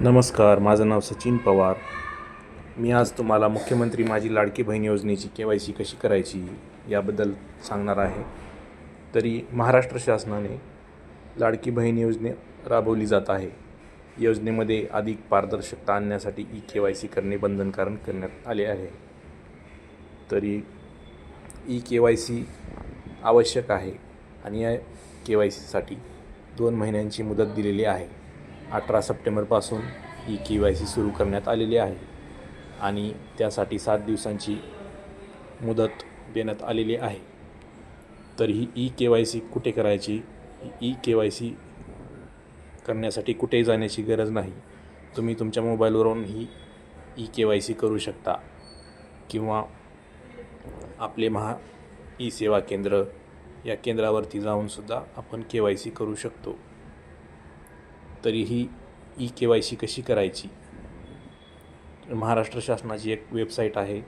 नमस्कार माझं नाव सचिन पवार. मी आज तुम्हाला मुख्यमंत्री माझी लाडकी बहीण योजनेची के वाय सी कशी करायची याबद्दल सांगणार आहे. तरी महाराष्ट्र शासनाने लाडकी बहीण योजने राबवली जात आहे. योजनेमध्ये अधिक पारदर्शकता आणण्यासाठी ई के वाय सी करणे बंधनकारक करण्यात आले आहे. तरी ई के वाय सी आवश्यक आहे आणि या के वाय सीसाठी दोन महिन्यांची मुदत दिलेली आहे. अठरा सप्टेंबरपासून ई के वाय सी सुरू करण्यात आलेली आहे आणि त्यासाठी सात दिवसांची मुदत देण्यात आलेली आहे. तर ही ई के वाय सी कुठे करायची? ई के वाय सी करण्यासाठी कुठेही जाण्याची गरज नाही. तुम्ही तुमच्या मोबाईलवरून ही ई के वाय सी करू शकता किंवा आपले महा ई सेवा केंद्र या केंद्रावरती जाऊनसुद्धा आपण के वाय सी करू शकतो. तरीही ई के वाय सी कशी करायची? महाराष्ट्र शासनाची एक वेबसाईट आहे.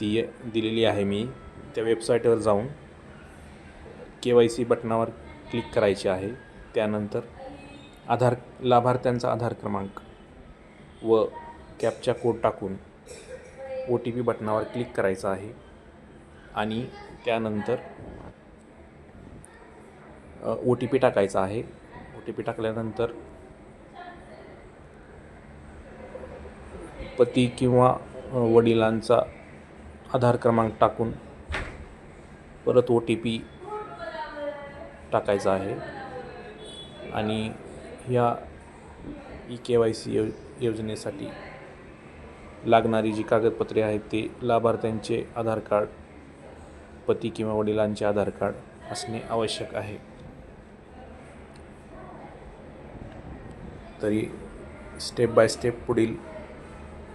ती दिलेली आहे मी. त्या वेबसाईटवर जाऊन के वाय सी बटनावर क्लिक करायचे आहे. त्यानंतर आधार लाभार्थ्यांचा आधार क्रमांक व कॅपचा कोड टाकून ओ टी पी बटनावर क्लिक करायचं आहे. आणि त्यानंतर ओ टी पी टाकायचा आहे. टी पी टाकल्यानंतर पती किंवा वडिलांचा आधार क्रमांक टाकून परत ओ टी पी टाकायचा आहे. आणि ह्या ई के वाय सी यो योजनेसाठी लागणारी जी कागदपत्रे आहेत ते लाभार्थ्यांचे आधार कार्ड पती किंवा वडिलांचे आधार कार्ड असणे आवश्यक आहे. तरी स्टेप बाय स्टेप पुढील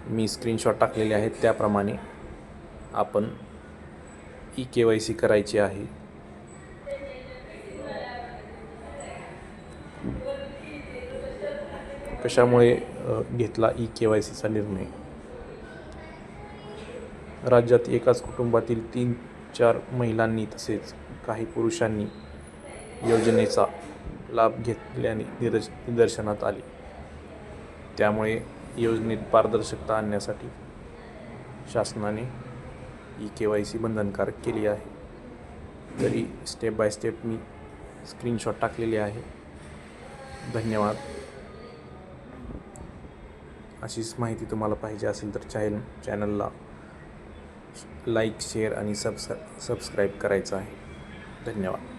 मी स्क्रीनशॉट टाकलेले आहेत. त्याप्रमाणे आपण ई के वाय सी करायची आहे. कशामुळे घेतला ई के वाय सीचा निर्णय? राज्यात एकाच कुटुंबातील तीन चार महिलांनी तसेच काही पुरुषांनी योजनेचा लाभ घेतल्याने निदर्श निदर्शनात आले. त्यामुळे योजनेत पारदर्शकता आणण्यासाठी शासनाने ई के वाय सी बंधनकारक केली आहे. तरी स्टेप बाय स्टेप मी स्क्रीनशॉट टाकलेले आहे. धन्यवाद. अशीच माहिती तुम्हाला पाहिजे असेल तर चॅन चॅनलला लाईक शेअर आणि सबस्क्रा सबस्क्राईब करायचं आहे. धन्यवाद.